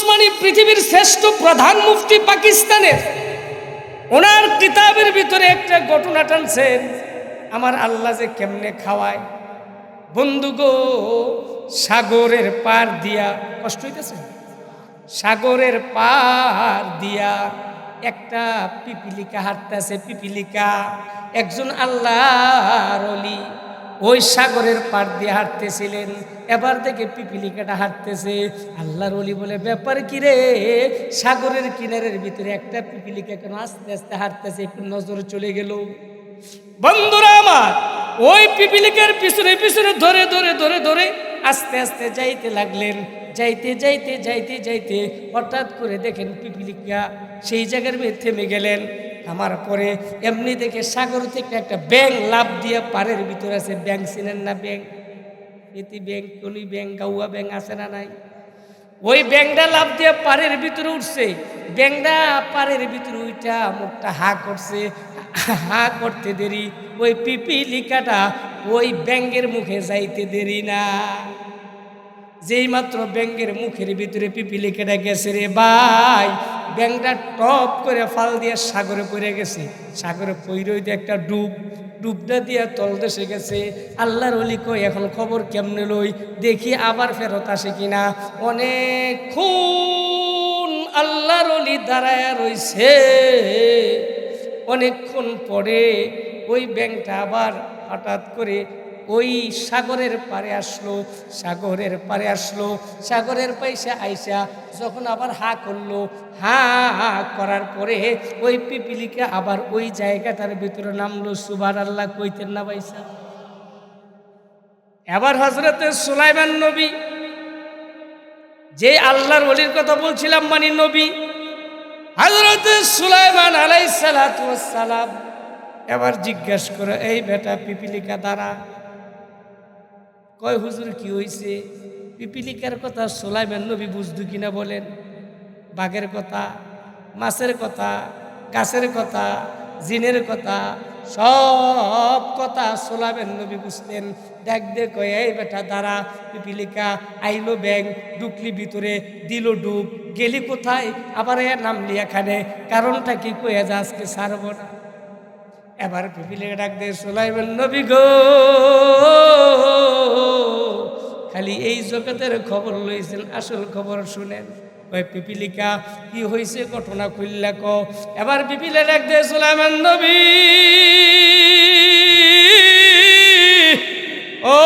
উসমানী পৃথিবীর শ্রেষ্ঠ প্রধান মুফতি পাকিস্তানের। ওনার কিতাবের ভিতরে একটা ঘটনা টানছেন আমার আল্লাহ যে কেমনে খাওয়ায়। বন্ধু গো, সাগরের পার দিয়া, কষ্ট হইতেছে? সাগরের পার দিয়া একটা পিপিলিকা হাঁটতেছে, পিপিলিকা। একজন আল্লাহর অলি ওই সাগরের পার দিয়ে হাঁটতেছিলেন। এবার থেকে পিপিলিকাটা হাঁটতেছে। আল্লাহর অলি বলে, ব্যাপার কি রে? সাগরের কিনারের ভিতরে একটা পিপিলিকা কেন আস্তে আস্তে হাঁটতেছে? একটু নজর চলে গেল। বন্ধুরা আমার, ওই পিপিলিকার পিছনে পিছনে ধরে ধরে ধরে ধরে আস্তে আস্তে যাইতে লাগলেন। যাইতে যাইতে যাইতে যাইতে হঠাৎ করে দেখেন পিপিলিকা সেই জায়গার মেয়ে থেমে গেলেন। আমার পরে এমনি দেখে সাগর থেকে একটা ব্যাং লাভ দিয়ে পাড়ের ভিতরে আছে ব্যাং চিনেন না ব্যাং এটি ব্যাং কলি ব্যাং গাউয়া ব্যাং আছে না নাই? ওই ব্যাংটা লাভ দিয়ে পাড়ের ভিতরে উঠছে ব্যাংটা পাড়ের ভিতরে উইটা মুখটা হা করছে, হা করতে দেরি, ওই পিপি পিপিলিকাটা ওই ব্যাঙ্গের মুখে যাইতে দেরি না। যেই মাত্র ব্যাঙ্গের মুখের ভিতরে পিপিলিকাটা গেছে রে ভাই ব্যাংটা টপ করে ফাল দিয়ে সাগরে পড়ে গেছে। সাগরে পইরই একটা ডুব, ডুবটা দিয়ে দেশে গেছে। আল্লাহর অলি কই, এখন খবর কেমনে লই? দেখি আবার ফেরত আসে কিনা। অনেক খুন আল্লাহর অলি দাঁড়ায় রইছে। অনেকক্ষণ পরে ওই ব্যাংকটা আবার হঠাৎ করে ওই সাগরের পারে আসলো, সাগরের পারে আসলো, সাগরের পয়সা আইসা যখন আবার হা করল, হা হা করার পরে ওই পিপিলিকা আবার ওই জায়গাটার ভিতরে নামলো সুবার আল্লাহ কইতেন না পয়সা এবার হজরতে সুলাইমান নবী যে আল্লাহর অলির কথা বলছিলাম মানি নবী হজরত সুলাইমান আলাই সালাম এবার জিজ্ঞেস করে, এই বেটা পিপিলিকা দ্বারা? কয়, হুজুর, কি হইছে? পিপিলিকার কথা সুলাইমান নবী বুঝদু কিনা বলেন, বাঘের কথা, মাছের কথা, গাছের কথা, জিনের কথা, সব কথা সোলাবেন নবী বুঝতেন। দেখ দে এই বেটা দ্বারা পিপিলিকা আইলো ব্যাং ডুকলি ভিতরে, দিল ডুব, গেলি কোথায়? আবার এ নামলি এখানে কারণটা কি কয়ে যা আজকে সারব না? এবার পিপিলিকা ডাক দে সোলাইবেন নবী গো খালি এই জগতের খবর লইছেন, আসল খবর শুনেন। ওই পিপিলিকা, কি হয়েছে ঘটনা খুললা ক? এবার পিপিলে ডাক দে সুলাইমান নবী। ও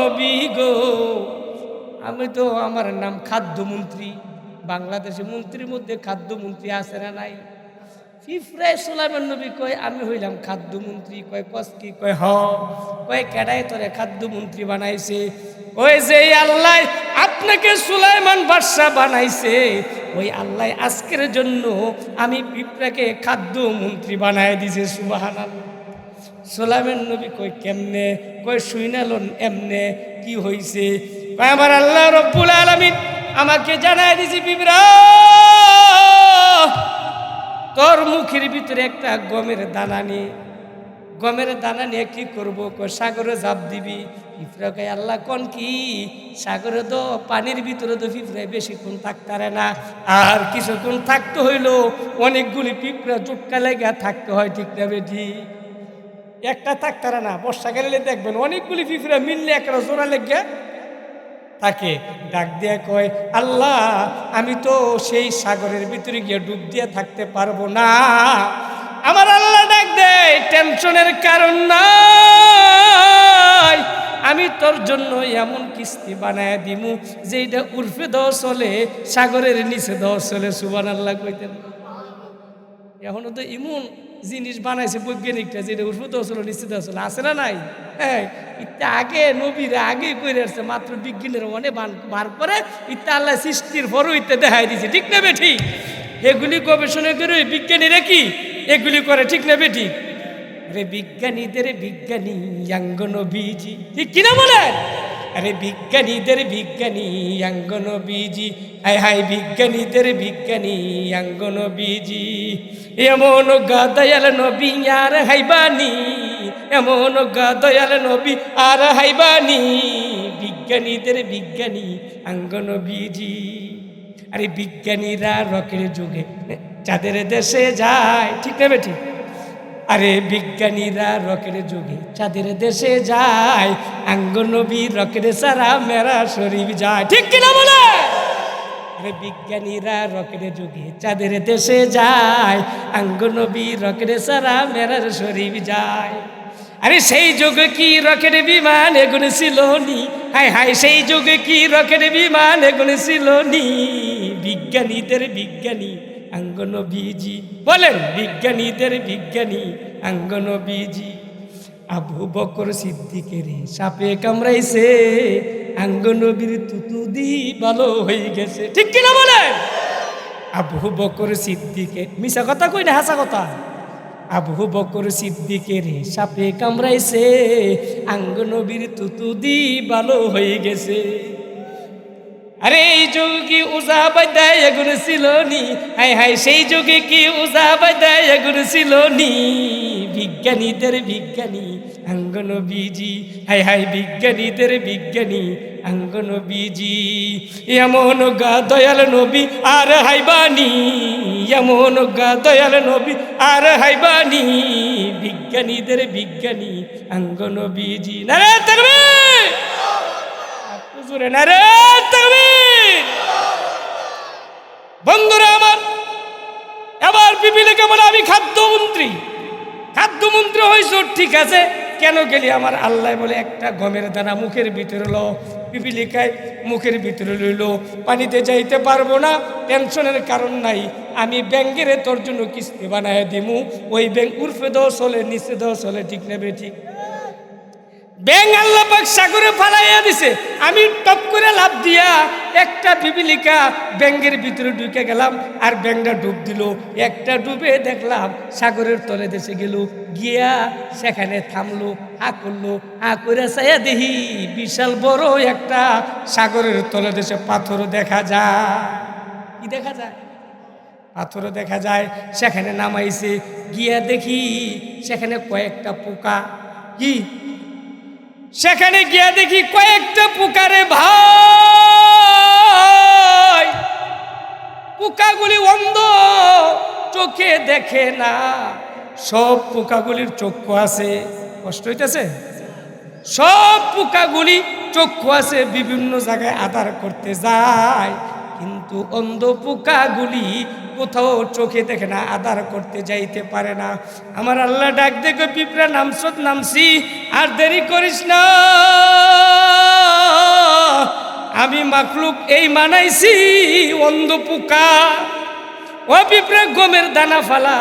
নবী গো, আমি তো আমার নাম খাদ্যমন্ত্রী। বাংলাদেশে মন্ত্রীর মধ্যে খাদ্যমন্ত্রী আছে না নাই? ফিফরাই সুলাইমান নবী কয়, আমি হইলাম খাদ্যমন্ত্রী, কয় কসকি কয়, হ। কয়, কেডাই তোরে খাদ্যমন্ত্রী বানাইছে? ওই যে আল্লাহ আপনাকে সুলাইমান বাদশাহ বানাইছে। ওই আল্লাহ আজকের জন্য আমি পিঁপড়াকে খাদ্যমন্ত্রী বানাই দিছে সুবাহান সুলাইমান নবী কয়, কেমনে? কয়, শুইনালন এমনে? কি কয়, আমার আল্লাহ রব্বুল আলামিন আমাকে জানাই দিছে পিঁপড়া তোর মুখের ভিতরে একটা গমের দানা নিয়ে গমের দানা নিয়ে কি করব? সাগরে ঝাঁপ দিবি। কয়, আল্লাহ কোন কি? সাগরে তো পানির ভিতরে তো পিঁপড়ায় বেশিক্ষণ থাকতারে না। আর কিছুক্ষণ থাকতে হইল, অনেকগুলি পিঁপড়া জুটকা লেগে থাকতে হয়, ঠিক না বেঠি একটা থাকতারে না, বর্ষাকালে দেখবেন অনেকগুলি পিঁপড়া মিললে একটা জোড়া লেগে তাকে ডাক দিয়ে কয়, আল্লাহ, আমি তো সেই সাগরের ভিতরে গিয়ে ডুব দিয়ে থাকতে পারব না। আমার আল্লাহ ডাক দেয়, টেনশনের কারণ নাই। আমি তোর জন্য এমন কিস্তি বানায় দিমু যেটা উর্ফে দেওয়া হলে, সাগরের নিচে দেওয়া হলে সুবান আল্লাহ কইতেন। এখনও তো ইমন। জিনিস বানাইছে বৈজ্ঞানিকটা যেটা উর্ফে দেওয়া নিশ্চিত নিচে আছে না নাই? হ্যাঁ আগে নবীরা আগে করে আসছে, মাত্র বিজ্ঞানের অনেক বার করে ইত্যা আল্লাহ সৃষ্টির পরও ইত্যা দেখাই দিছে, ঠিক না বেঠি? এগুলি গবেষণা করে বিজ্ঞানীরা কি? এগুলি করে, ঠিক না বেঠি? রে বিজ্ঞানীদের বিজ্ঞানী অঙ্গন বীজি ঠিক কিনা বলেন? আরে বিজ্ঞানীদের বিজ্ঞানী অঙ্গন বীজি হায় হায় বিজ্ঞানীদের বিজ্ঞানী অঙ্গন বীজি এমন গাদয়াল নবী আর হাইবানি এমন গাদয়াল নবী আর হাইবানি বিজ্ঞানীদের বিজ্ঞানী অঙ্গন বীজি আরে বিজ্ঞানীরা রকের যুগে চাঁদের দেশে যায়, ঠিক নেবে ঠিক আরে বিজ্ঞানীরা রকের যুগে চাঁদের দেশে যায় আঙ্গনবী রকের সারা মেরা শরীফ যায়। ঠিক কিনা বলে? আরে বিজ্ঞানীরা রকের যুগে চাঁদের দেশে যায় আঙ্গনবী রকের সারা মেরার শরীফ যায়। আরে সেই যুগে কি রকেট বিমান এগুলো ছিল নি? হায় হাই, সেই যুগে কি রকেট বিমান এগুলো ছিল নি? বিজ্ঞানীদের বিজ্ঞানী আঙ্গন বিজি বলেন, বিজ্ঞানীদের বিজ্ঞানী আঙ্গন বিজি আবু বকর সিদ্দিকের সাপে কামড়াইছে, আঙ্গনবীর তুতুদি ভালো হয়ে গেছে। ঠিক কিনা বলেন? আবু বকর সিদ্দিকে মিশা কথা কই না, হাসা কথা? আবু বকর সিদ্দিকের সাপে কামড়াইছে, আঙ্গনবীর তুতুদি ভালো হয়ে গেছে। আরে, এই যুগে কি উজা বাদায় এগুলো ছিল নি হাই হাই সেই যুগে কি উজা বাদায় এগুলো ছিল নি বিজ্ঞানীদের বিজ্ঞানী আঙ্গন বিজি হাই হাই বিজ্ঞানীদের বিজ্ঞানী আঙ্গন বিজি এমন গা দয়াল নবী আর হাইবানি এমন গা দয়াল নবী আর হাইবানি বিজ্ঞানীদের বিজ্ঞানী আঙ্গন বিজি না রে তাকবীর হুজুরে না রে তাকবীর বন্ধুরা আমার, এবার পিপিলিকে বলে আমি খাদ্যমন্ত্রী। খাদ্যমন্ত্রী হয়েছ ঠিক আছে, কেন গেলি? আমার আল্লাহ বলে, একটা গমের দানা মুখের ভিতরে লো, পিপিলিকায় মুখের ভিতরে লইল, পানিতে যাইতে পারব না, টেনশনের কারণ নাই, আমি ব্যাঙ্গেরে তোর জন্য কিস্তি বানায় দিমু, ওই ব্যাংক উর্ফে দশ হলে নিচে দশ হলে ঠিক নেবে ঠিক? ব্যাং আল্লাহ পাক সাগরে ফালাইয়া দিছে। আমি টপ করে লাভ দিয়া একটা পিপিলিকা ব্যাঙ্গের ভিতরে ঢুকে গেলাম আর ব্যাংটা ডুব দিল। একটা ডুবে দেখলাম সাগরের তলে দেশে গেল। গিয়া সেখানে থামলো, হা করল, হা করে চাইয়া দেখি বিশাল বড় একটা সাগরের তলে দেশে পাথর দেখা যায়। কি দেখা যায়? পাথর দেখা যায়, সেখানে নামাইছে। গিয়া দেখি সেখানে কয়েকটা পোকা। কি? সেখানে গিয়া দেখি কয়েকটা পোকারে ভাই। পোকাগুলি অন্ধ, চোখে দেখে না। সব পোকাগুলির চক্ষু আছে। কষ্ট হইতেছে? সব পোকাগুলি চক্ষু আছে, বিভিন্ন জায়গায় আধার করতে যায়। কিন্তু অন্ধ পোকাগুলি কোথাও চোখে দেখে না, আদার করতে যাইতে পারে না। আমার আল্লাহ ডাক দেখো, পিঁপড়া নামসত নামছি আর দেরি করিস না। আমি মাকলুক এই মানাইছি, অন্ধ পোকা। ও পিঁপড়া, গমের দানা ফালা।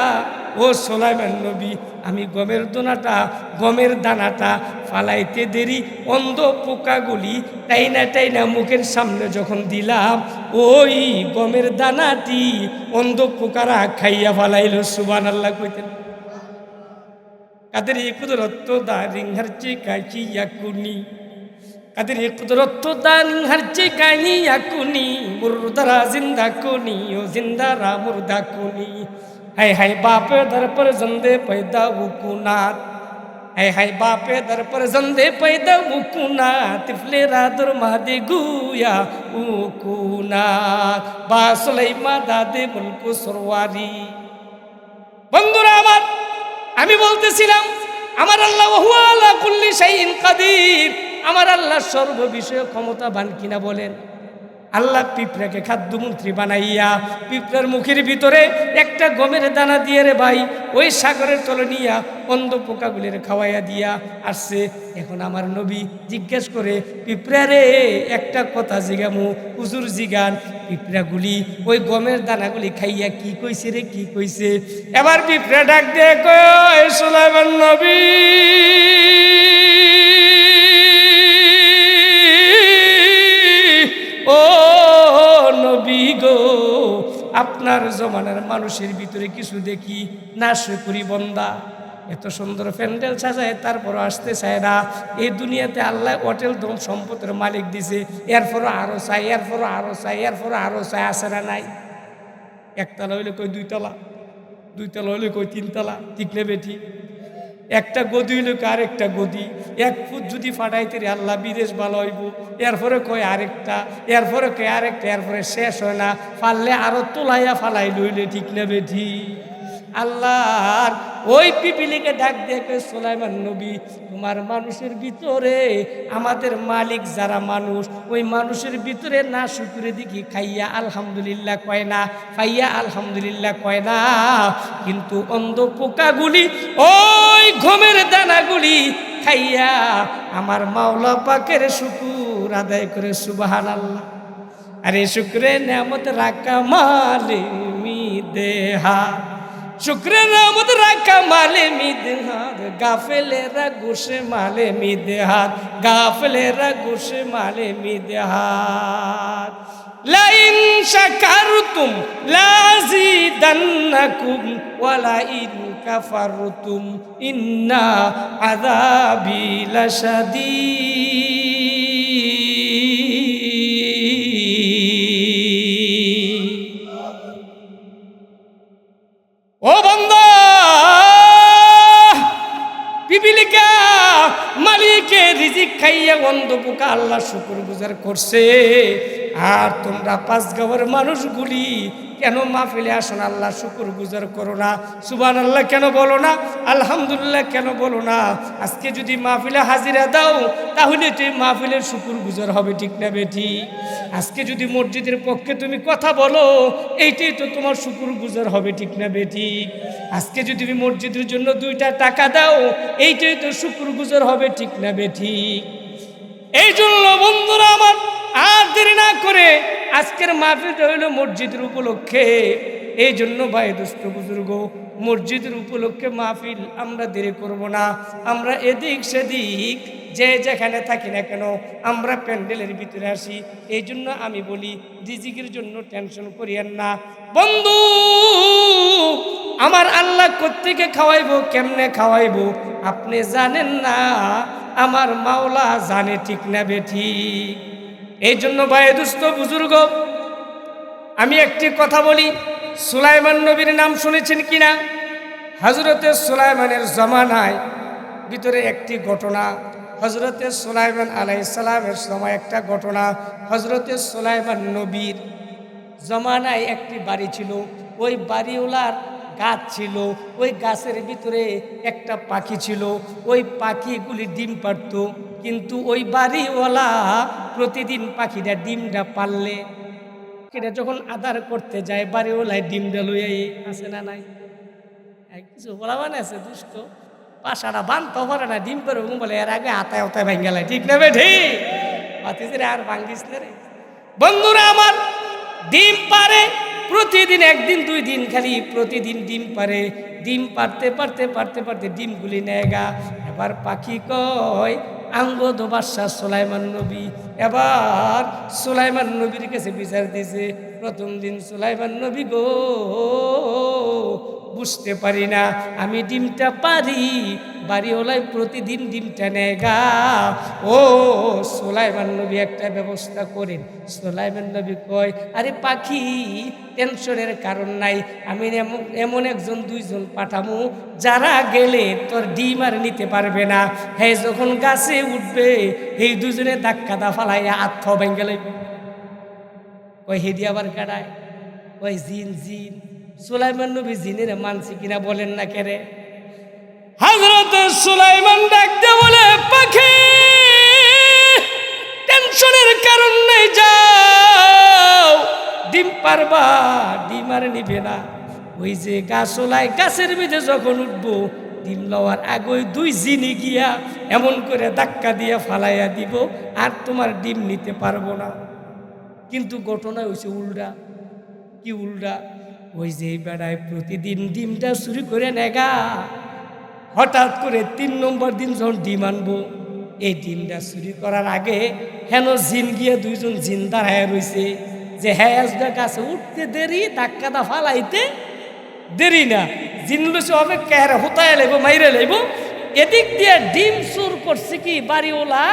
ও সোলাইমান নবী আমি গমের দানাটা গমের দানাটা ফালাইতে দেরি। অন্ধ পোকাগুলি টাইনা টাইনা মুখের সামনে যখন দিলাম, ওই গমের দানাটি অন্ধ পোকারা খাইয়া ফালাইল সুবান আল্লাহ কইতেন কাদের কুদরত্ব দা রিংহার চিকাইছি ইয়াকুনি? কাদের কুদরত্ব দা রিংহার চিকাই ইয়াকুনি? মুর্দারা জিন্দা কুনি, ও জিন্দারা মুর্দা কুনি। হাই হাই বাপে দর पर जंदे पैदा उकुनात हाय हाय बापे दर पर जंदे पैदा उकुनात तिफले रादर मादे गुया उकुनात বা সুলাইমা দাদে মুলকু সরওয়ারি বন্ধুরা আমার আমি বলতেছিলাম আমার আল্লাহ ওহুয়া আলা কুল্লি শাইইন কাদির আমার আল্লাহ সর্ব বিষয়ে ক্ষমতাবান কিনা বলেন আল্লাহ পিঁপড়াকে খাদ্যমন্ত্রী বানাইয়া পিঁপড়ার মুখের ভিতরে একটা গমের দানা দিয়ে রে ভাই, ওই সাগরের তলে নিয়া অন্ধ পোকাগুলির খাওয়াইয়া দিয়া আসছে। এখন আমার নবী জিজ্ঞেস করে পিঁপড়ারে একটা কথা জিগামু, হুজুর জিগান, পিঁপড়াগুলি ওই গমের দানাগুলি খাইয়া কি কইছে রে, কি কইছে? এবার পিঁপড়া ডাক দিয়ে কয়, সোলাইমান নবী। নবী গো, আপনার জমানার মানুষের ভিতরে কিছু দেখি, না করি বন্দা। এত সুন্দর প্যান্ডেল সাজায় তারপর আসতে চায় না। এই দুনিয়াতে আল্লাহ হোটেল দম সম্পদের মালিক দিছে। এরপরও আরও চাই এরপরও আরও চাই এরপরও আরও চাই আসে না নাই? একতলা হইলে কই দুইতলা? দুইতলা হইলে কই তিনতলা? ঠিক নেবে ঠিক একটা গদি হইল আরেকটা গদি? এক ফুট যদি ফাটাইতে রে আল্লাহ, বিদেশ ভালো হইব। এরপরে কয় আরেকটা, এরপরে কয় আরেকটা, এরপরে শেষ হয় না। পারলে আরও তোলাইয়া ফালাই লইলে ঠিক না বেঠি। আল্লাহর ওই পিপিলিকে ডাক কয়, সোলাইমান নবী, তোমার মানুষের ভিতরে আমাদের মালিক যারা মানুষ, ওই মানুষের ভিতরে না শুকুরে দেখি খাইয়া আলহামদুলিল্লাহ কয় না, খাইয়া আলহামদুলিল্লাহ কয় না। কিন্তু অন্ধ পোকাগুলি ওই ঘমের দানাগুলি খাইয়া আমার মাওলা পাকের শুকুর আদায় করে সুবাহান আল্লাহ আরে শুক্রে নামত রাখা মালে মি দেহা। শুক্রে নামত রাখা মালে মি দেহাত গাফেলেরা মালে মি দেহাত গাফেলেরা মালে মি দেহাত লাইন শাকারতুম লাজিদান্নাকুম ওয়ালা ইন কাফারতুম ইন্না আযাবি লাশাদীদ। ও বন্ধা পিপিলিকা মালিকে রিজিক খাইয়া অন্ধ পোকা আল্লাহ শুকুর গুজার করছে। আর তোমরা পাঁচ গাঁয়ের মানুষগুলি কেন মাহফিলে আসো না আল্লাহ শুকুর গুজার করো না। সুবান আল্লাহ কেন বলো না? আলহামদুলিল্লাহ কেন বলো না? আজকে যদি মাহফিলে হাজিরা দাও, তাহলে তুই মাহফিলের শুকুর গুজার হবে, ঠিক না বেঠি আজকে যদি মসজিদের পক্ষে তুমি কথা বলো, এইটাই তো তোমার শুকুর গুজার হবে, ঠিক না বেটি? আজকে যদি তুমি মসজিদের জন্য দুইটা টাকা দাও, এইটাই তো শুকুর গুজার হবে, ঠিক না বেটি? এই জন্য বন্ধুরা আমার আর দেরি না করে আজকের মাহফিলটা হইল মসজিদের উপলক্ষে। এই জন্য ভাই, দুষ্ট বুজুর্গ, মসজিদের উপলক্ষে মাহফিল আমরা দেরি করব না। আমরা এদিক সেদিক যে যেখানে থাকি না কেন, আমরা প্যান্ডেলের ভিতরে আসি। এই জন্য আমি বলি, রিজিকের জন্য টেনশন করিয়েন না। বন্ধু, আমার আল্লাহ কোত্থেকে খাওয়াইবো, কেমনে খাওয়াইবো? আপনি জানেন না, আমার মাওলা জানে ঠিক না বেঠি এই জন্য ভাই দুস্থ বুজুর্গ, আমি একটি কথা বলি। সুলাইমান নবীর নাম শুনেছেন কিনা হজরতে সুলাইমানের জমানায় ভিতরে একটি ঘটনা হজরতে সুলাইমান আলাই সালামের সময় একটা ঘটনা হজরতে সুলাইমান নবীর জমানায় একটি বাড়ি ছিল। ওই বাড়িওয়ালার গাছ ছিল, ওই গাছের ভিতরে একটা পাখি ছিল। ওই পাখিগুলি ডিম পারত কিন্তু ওই বাড়িওয়ালা প্রতিদিন পাখিটা ডিমটা পারলে পাখিটা যখন আদার করতে যায় বাড়িওয়ালায় ডিমটা লইয়াই আছে না নাই? কিছু বলা মানে আছে, দুষ্ট? পাশাটা বানতে পারে না, ডিম পারে বলে, এর আগে হাতায় হাতায় ভাঙ্গালাই ঠিক না বে, ঠিক? বাতিস রে আর ভাঙ্গিস না রে। বন্ধুরা আমার, ডিম পারে, প্রতিদিন একদিন, দুই দিন খালি প্রতিদিন ডিম পারে। ডিম পারতে পারতে পারতে পারতে ডিমগুলি নেয় গা। এবার পাখি কয় আঙ্গদ বাদশাহ সোলাইমান নবী। এবার সোলাইমান নবীর কাছে বিচার দিয়েছে, প্রথম দিন সোলাইমান নবী গো বুঝতে পারি না। আমি ডিমটা পারি, বাড়িওয়ালায় প্রতিদিন ডিমটা নেয় গা। ও, সোলাইমান নবী একটা ব্যবস্থা করেন। সোলাইমান নবী কয়, আরে পাখি, টেনশনের কারণ নাই। আমি এমন এমন একজন, দুইজন পাঠামু, যারা গেলে তোর ডিম আর নিতে পারবে না। হ্যাঁ যখন গাছে উঠবে, এই দুজনে ধাক্কা দা ফালাইয়া আত্ম ভেঙ্গে লইবে। ওই হেদি আবার কাটায় ওই জিন জিন। সুলাইমান নবী জিনের মানছি কিনা বলেন না কেরে? হজরত সুলাইমান ডাকতে বলে, পাখি টেনশনের কারণ নেই, যাও। ডিম পারবা, ডিম আর নিবে না। ওই যে গাছলায় গাছের ভিতরে যখন উঠবো, ডিম লওয়ার আগে দুই জিনি গিয়া এমন করে ধাক্কা দিয়ে ফালাইয়া দিব, আর তোমার ডিম নিতে পারব না। কিন্তু ঘটনা হয়েছে উল্টা। কি উল্টা? ওই যে বেড়ায় প্রতিদিন ডিমটা চুরি করে নেগা। হঠাৎ করে তিন নম্বর দিন যখন ডিম আনব, এই ডিমটা চুরি করার আগে হেন জিন গিয়ে দুইজন জিন দাঁড়ায় রয়েছে যে হ্যাঁ কাছে উঠতে দেরি ধাক্কাটা ফালাইতে দেরি না। জিন লুসে হবে, কেহারে হোতায় লাইব, মাইরে লাইব? এদিক দিয়ে ডিম চুর করছে কি, বাড়িওয়ালা?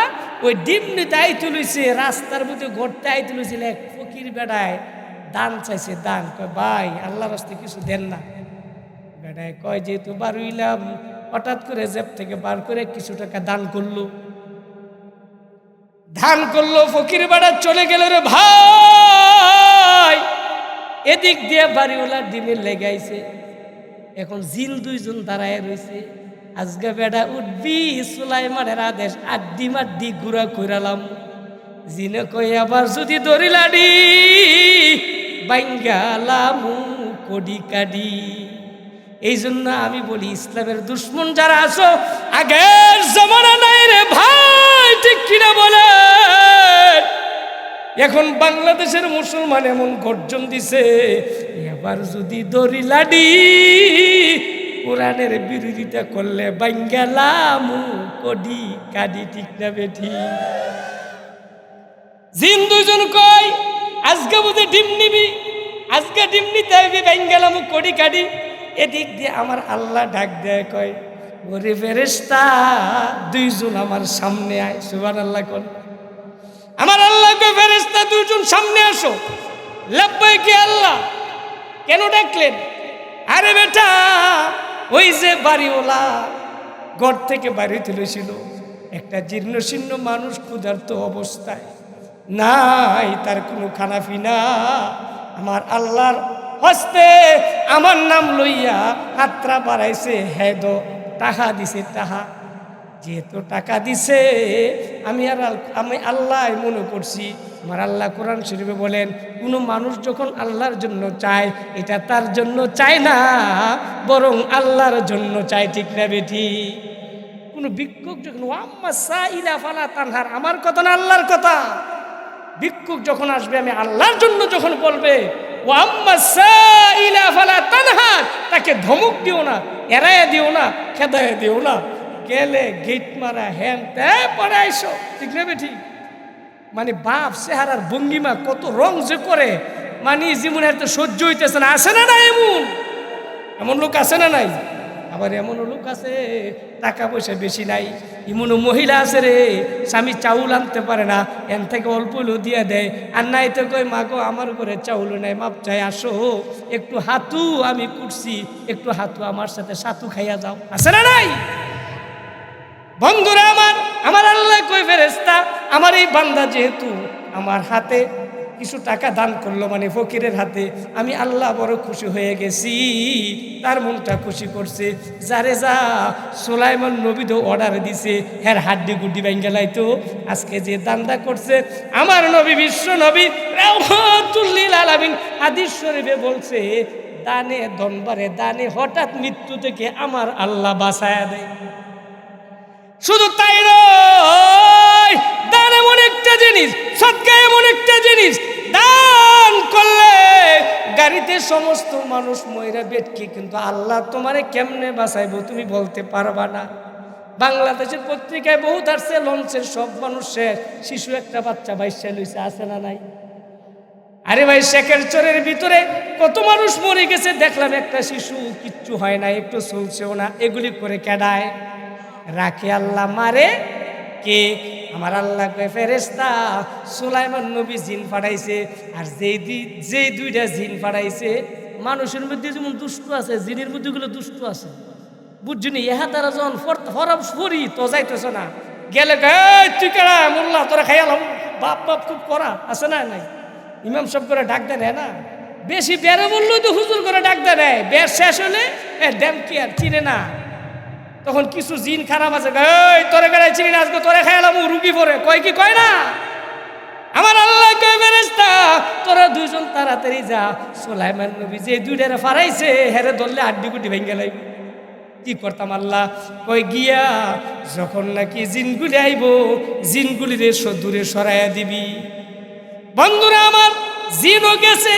ওই ডিম নিতে আইতে লইছে, রাস্তার মধ্যে ঘরতে আইতে লইছিল এক ফকির বেড়ায়। দান চাইছে, দান। কয়, ভাই আল্লাহ রাস্তে কিছু দেন না। বেড়ায় কয় যেহেতু বারুইলাম হঠাৎ করে জেব থেকে বার করে কিছু টাকা দান করল। ধান করল, ফকির বাড়া চলে গেল রে ভাই। এদিক দিয়ে বাড়িওয়ালা ডিমে লেগাইছে এখন জিন দুইজন দাঁড়ায় রয়েছে আজকে বেটা উঠবি সুলাইমানের আদেশ, আড্ডি মাড্ডি ঘুরা কইরালাম। জিনে কই আবার যদি দরিলাডি বাইঙ্গালামু কডি কাডি। এই জন্য আমি বলি, ইসলামের দুশ্মন যারা আছো, আগের জমানা নাই রে ভাই, ঠিক কিনা বলে? এখন বাংলাদেশের মুসলমান এমন গর্জন দিছে, এবার যদি দড়ি লাডি, কোরআনের বিরোধিতা করলে বাঙ্গালামু কডি কাডি, ঠিক না বেঠি? জিন দুজন কই আজকে বুঝে ডিম নিবি? আজকে ডিম নিতে হবে বাঙ্গালামু কডি কাডি। এদিক দিয়ে আমার আল্লাহ ডাক দেয়, কয়, ওরে ফেরেস্তা দুইজন আমার সামনে আয়। সুবান আল্লাহ কর আমার আল্লাহকে ফেরেস্তা দুইজন সামনে আসো। লাব্বাই কি আল্লাহ? কেন ডাকলেন? আরে বেটা, ওই যে বাড়িওয়ালা, ঘর থেকে বাড়ি তুলেছিল একটা জীর্ণ শীর্ণ মানুষ ক্ষুধার্ত অবস্থায়। নাই, তার কোনো খানাফিনা আমার আল্লাহর হস্তে আমার নাম লইয়া হাতরা বাড়াইছে, হেদ টাকা দিছে টাকা যেহেতু টাকা দিছে, আমি আর আমি আল্লাহ মনে করছি, আমার আল্লাহ কোরআন শরীফে বলেন, কোনো মানুষ যখন আল্লাহর জন্য চায়, এটা তার জন্য চায় না, বরং আল্লাহর জন্য চায়, ঠিক না বেটি কোনো ভিক্ষুক যখন, ওয়াম্মা সা ফালা তানহার আমার কথা না, আল্লাহর কথা। ভিক্ষুক যখন আসবে, আমি আল্লাহর জন্য যখন বলবে, ও আম্মা তাকে ধমক দিও না এড়াইয়া দিও না খেদাইয়া দিও না। গেলে গেট মারা হ্যান তে আইসো ঠিক না বেঠি? মানে বাপ চেহারার ভঙ্গিমা কত রং যে করে মানে জীবন তো সহ্য হইতেছে না। আসে না না এমন? এমন লোক আছে না নাই? আবার এমনও লোক আছে টাকা পয়সা বেশি নাই। এমনও মহিলা আছে রে, স্বামী চাউল আনতে পারে না, এন থেকে অল্প হলেও দিয়ে দেয়। আর নাই তো কই মা গো, আমার ঘরে চাউল নাই, মাপ চাই, আসো। একটু হাতু আমি কুটছি, একটু হাতু আমার সাথে, সাতু খাইয়া যাও। আছে না নাই? বন্ধুরা আমার আমার আল্লাহ কই ফেরেস্তা আমার এই বান্দা যেহেতু আমার হাতে কিছু টাকা দান করল মানে ফকিরের হাতে। আমি আল্লাহ বড় খুশি হয়ে গেছি। তার মনটা খুশি করছে। যারে যা সোলাইমন নবী তো অর্ডার দিছে হ্যার হাড্ডি গুড্ডি ব্যাঙ্গেলাই তো। আজকে যে দান্দা করছে, আমার নবী, বিশ্ব নবী রহমাতুল্লিল আলামিন হাদিস শরীফে বলছে, দানে দনবারে দানে হঠাৎ মৃত্যু থেকে আমার আল্লাহ বাঁচায়া দেয়। শুধু তাই নয়, দান এমন একটা জিনিস সৎকা এমন একটা জিনিস, দান করলে গাড়িতে সমস্ত মানুষ ময়রা বেটকে, কিন্তু আল্লাহ তোমারে কেমনে বাঁচাইবো তুমি বলতে পারবা না। বাংলাদেশের পত্রিকায় বহুত আসছে লঞ্চের সব মানুষ শিশু একটা বাচ্চা বাইশা লইছে, আছে না নাই? আরে ভাই, শেখের চরের ভিতরে কত মানুষ মরে গেছে, দেখলাম একটা শিশু কিচ্ছু হয় না, একটু চলছেও না, এগুলি করে কেডায়? রাখে আল্লাহ মারে কে আমার আল্লাহ ফেরেস্তা সুলাইমান নবী জিন ফাটাইছে আর যেই দুই যেই দুইটা জিন ফাটাইছে মানুষের মধ্যে যেমন দুষ্ট আছে, জিনের মধ্যে গুলো দুষ্ট আছে। বুঝছনি ইহা তারা যখন ফরব সরি তো যাইতেছ না। গেলে তুই কেডা? মোল্লা তোরা খাইয়ালাম বাপ বাপ খুব করা আছে না নাই? ইমাম সব করে ডাক দেয় না। বেশি বেড়ে বললেও তো হুজুর করে ডাক দেয় বের শেষ হলে, এ কি আর, চিনে না। তখন কিছু জিন খারাপ আছে তোরে গেলে চিনি আজকে, তোরে খাইলাম রুগী পরে। কয়, কি কয় না? আমার আল্লাহ কয় বেরেস্তা তোরা দুইজন তাড়াতাড়ি যা। সোলাইমান নবী যে দুইটারে ফারাইছে হেরে ধরলে আড্ডি গুটি ভেঙে লাইব। কি করতাম আল্লাহ? কই গিয়া যখন নাকি জিনগুলি আইব জিনগুলিরে রে দূরে সরাইয়া দিবি। বন্ধুরা আমার, জিনও গেছে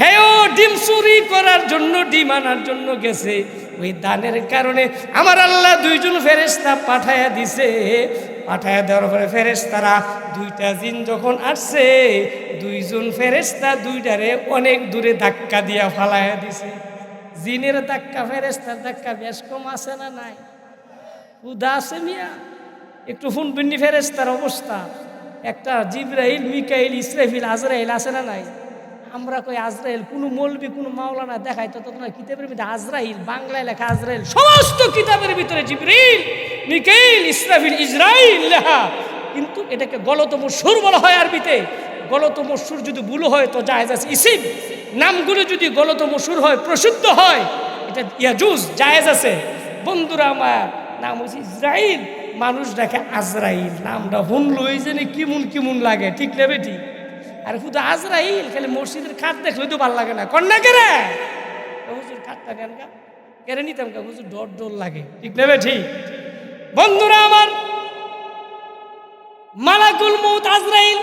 হেও ডিম চুরি করার জন্য, ডিম আনার জন্য গেছে। ওই দানের কারণে আমার আল্লাহ দুইজন ফেরেস্তা পাঠায়া দিছে। পাঠায়া দেওয়ার পরে ফেরেস্তারা দুইটা জিন যখন আসছে, দুইজন ফেরেস্তা দুইটারে অনেক দূরে ধাক্কা দিয়া ফালায়া দিছে। জিনের ধাক্কা ফেরেস্তার ধাক্কা বেশ কম আছে না নাই? উদা আছে মিয়া? একটু ফোন ফেরেস্তার অবস্থা। একটা জিব্রাহিল মিকাইল ইসরাফিল আজরাইল আছে না নাই? আমরা কই আজরাইল, কোনো মৌলবি, কোনো মাওলানা দেখাই তো না কিতাবের ভিতরে আজরাইল, বাংলায় লেখা আজরাইল, সমস্ত কিতাবের ভিতরে জিবরিল, মিকাইল, ইসরাফিল ইসরাইল লেখা। কিন্তু এটাকে গলতম সুর বলা হয় আরবিতে। গলতম সুর যদি ভুল হয় তো জায়েজ আছে ইসিম। নামগুলো যদি গলতম সুর হয়, প্রসিদ্ধ হয়, এটা ইয়াজুজ, জায়েজ আছে। বন্ধুরা আমার, নাম হচ্ছে ইসরাইল মানুষ ডাকে আজরাইল, নামটা হুনলো এই জন্য কিমুন কিমুন লাগে, ঠিক নেবে ঠিক আর শুধু আজরাইল, খালি মসজিদের খাট দেখলে তো ভালো লাগে না। কন্যা কেরে? হুজুর খাটটা কেন কা কেড়ে নিতাম কা হুজুর ডর ডর লাগে। ঠিক নেবে ঠিক? বন্ধুরা আমার, মালাকুল মৌত আজরাইল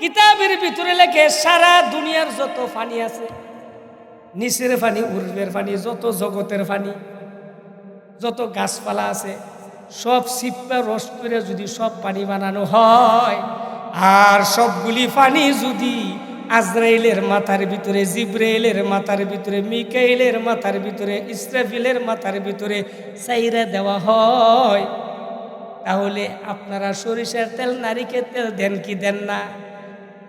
কিতাবের ভিতরে লেখে, সারা দুনিয়ার যত পানি আছে, নিচের পানি উর্বের পানি যত জগতের পানি যত গাছপালা আছে, সব সিপ্পা রস করে যদি সব পানি বানানো হয় আর সবগুলি পানি যদি আজরাইলের মাথার ভিতরে, জিব্রাইলের মাথার ভিতরে, মিকাইলের মাথার ভিতরে, ইসরাফিলের মাথার ভিতরে চাইরা দেওয়া হয়, তাহলে আপনারা সরিষার তেল, নারিকেল তেল দেন কি দেন না?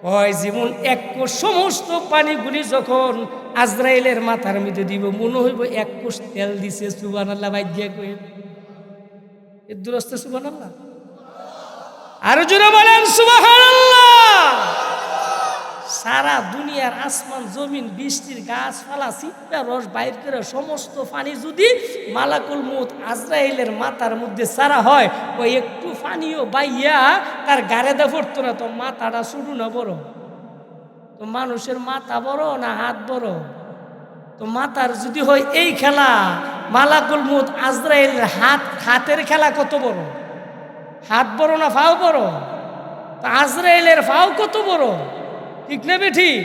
কয় যেমন এক সমস্ত পানিগুলি যখন আজরাইলের মাথার মধ্যে দিব, মনে হইব এক কোষ তেল দিছে সুবান আল্লাহ বাইজিয়া কই এর দুরস্তে সুবান আল্লাহ আরও জোরে বলেন সারা দুনিয়ার আসমান, জমিন, বৃষ্টির গাছপালা চিত্তা রস বাইর করে সমস্ত পানি যদি মালাকুল মুত আজরাইলের মাথার মধ্যে সারা হয়, ওই একটু পানিও বাইয়া তার গাড়েদা পড়তো না, তো মাথাটা শুরু না বড়। তো মানুষের মাথা বড় না হাত বড়? তো মাথার যদি হয় এই খেলা, মালাকুল মুত আজরাইলের হাত, হাতের খেলা কত বড়? হাত বড় না ফাও বড়? তো আজরাইলের ফাও কত বড়? ঠিক নেবে ঠিক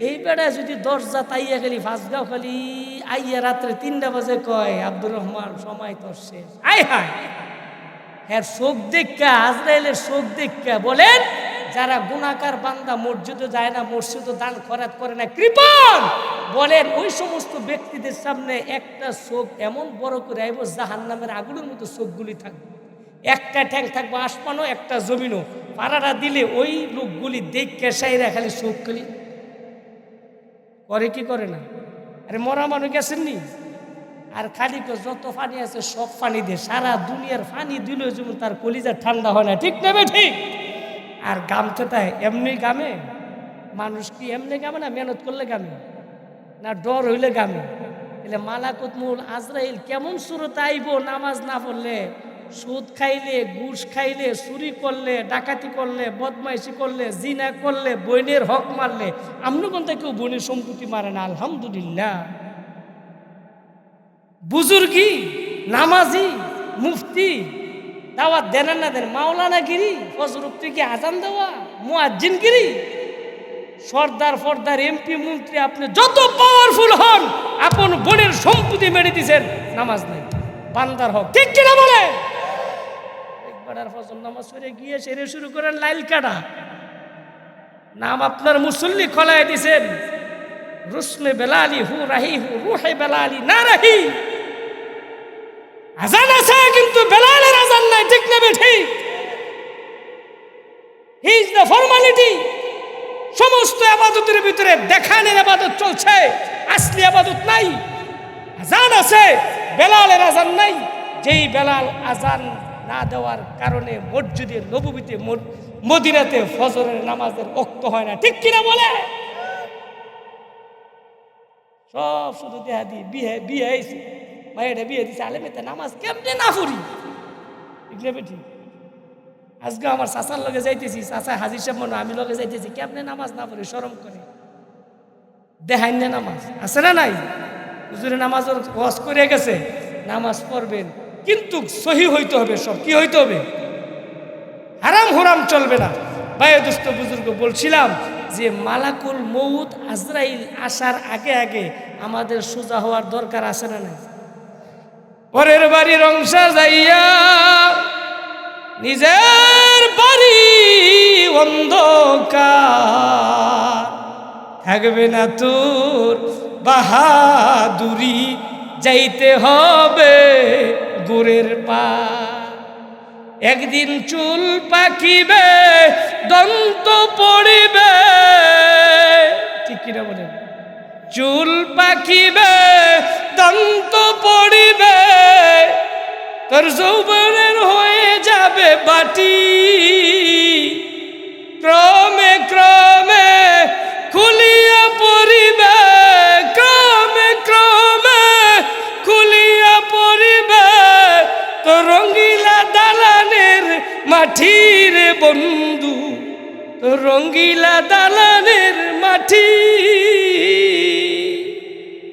এই বেড়া যদি দরজা তাইয়া খালি ফাঁসগাঁও খালি আইয়া রাত্রে তিনটা বাজে কয়, আব্দুর রহমান, সময় তোর শেষ। আয় হায়! হ্যাঁ শোক দেখা, আজরাইলের শোক দেখা। বলেন, যারা গুণাকার বান্দা, মসজিদে যায় না, মসজিদে দান খরাত করে না, কৃপন! বলেন, ওই সমস্ত ব্যক্তিদের সামনে একটা শোক এমন বড় করে আইব জাহান নামের আগুনের মতো শোকগুলি থাকবে। একটা ঠ্যাং থাকবে আসমানও, একটা জমিনও। পাড়াটা দিলে ওই লোকগুলি দেখে সাইরা খালি চোখ খালি। করে কি করে না? আরে মরা মানুষ গেছেননি আর খালি তো যত পানি আছে সব পানি দিয়ে সারা দুনিয়ার পানি দিলেও যেমন তার কলিজা ঠান্ডা হয় না, ঠিক নেবে ঠিক? আর গামতে তাই, এমনি গামে? মানুষ কি এমনি গামে না মেহনত করলে গামে? না ডর হইলে গামে? এলে মালাকুত মূল আজরাইল কেমন সুরত আইব নামাজ না পড়লে? সুদ খাইলে, ঘুষ খাইলে, চুরি করলে, ডাকাতি করলে, বদমাইশি করলে, জিনা করলে, বইনের হক মারলে আমনু কোন কেউ বইনের সম্পত্তি মারে না, আলহামদুলিল্লাহ। বুজুর্গি, নামাজি, মুফতি, দাওয়াত দেন না দেন মাওলানা গিরি ফজরুক্তি কি আজান দেওয়া মুয়াজ্জিন গিরি সর্দার ফর্দার এমপি, মন্ত্রী, আপনি যত পাওয়ারফুল হন, আপন বোনের সম্পত্তি মেরে দিছেন, নামাজ নাই, বান্দার হক, ঠিক কিনা বলে আর ফজর নামাজ পড়ে গিয়ে সেরে শুরু করেন লাইল কাটা। নাম আপনার মুসল্লি খলায় দিছেন। রুসমে বেলালি হু রাহি হু, রুহে বেলালি না রাহি। আজান আছে, কিন্তু বেলালের আজান নাই, ঠিক নেবে ঠিক দ্য ফর্মালিটি সমস্ত আবাদতের ভিতরে দেখানের আবাদত চলছে, আসলি আবাদত নাই। আজান আছে, বেলালের আজান নাই। যেই বেলাল আজান না দেওয়ার কারণে মসজিদে নবীতে মদিনাতে ফজরের নামাজের অক্ত হয় না। ঠিক কিনা বলে? সব শুধু দেহা দিয়ে বিয়ে বিয়ে হয়েছে। মায়েরা বিয়ে দিছে আলেমেতে নামাজ কেমনে না পড়ি? এগুলো আজকে আমার চাচার লগে যাইতেছি, চাচা হাজির সাহেব মনে আমি লগে যাইতেছি, কেমনে নামাজ না পড়ি সরম করে? দেখাই নামাজ, আছে না নাই? হুজুরে নামাজের ওয়াজ করে গেছে, নামাজ পড়বেন কিন্তু সহি হইতে হবে সব। কি হইতে হবে? হারাম হরাম চলবে না। ভাই দুস্থ বুজুর্গ, বলছিলাম যে মালাকুল মৌত আজরাইল আসার আগে আগে আমাদের সোজা হওয়ার দরকার আছে না নাই? পরের বাড়ির অংশ যাইয়া নিজের বাড়ি অন্ধকার। থাকবে না তোর বাহাদুরি, যাইতে হবে গোরের পা একদিন চুল পাকিবে, দন্ত পড়িবে। ঠিক কিনা বলেন? চুল পাকিবে, দন্ত পড়িবে। তোর যৌবনের হয়ে যাবে বাটি। ক্রমে ক্রমে খুলিয়া পড়িবে মাটির বন্ধু রঙ্গিলা দালানের মাটি।